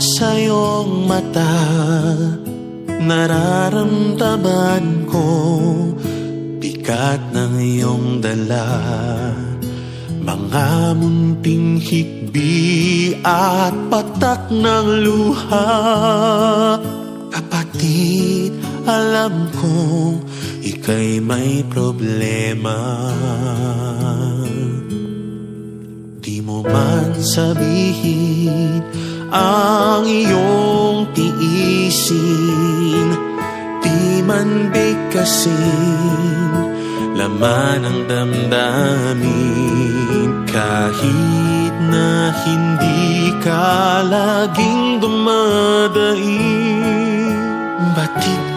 iyong mata. Nararamdaman ko Bigat ng iyong dala. Mga munting hikbi at patak ng luha. Kapatid, alam kong ika'y may problema. Di mo man sabihin ang iyong tiisin. Di man bigkasin laman ng damdamin. Kahit na hindi ka laging dumadaing Batid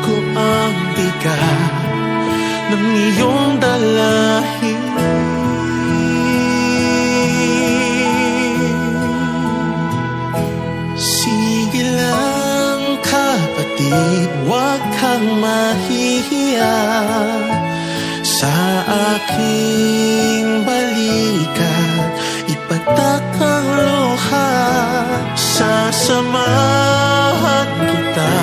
aking balikan Ipatak ang luha Sasamahan kita.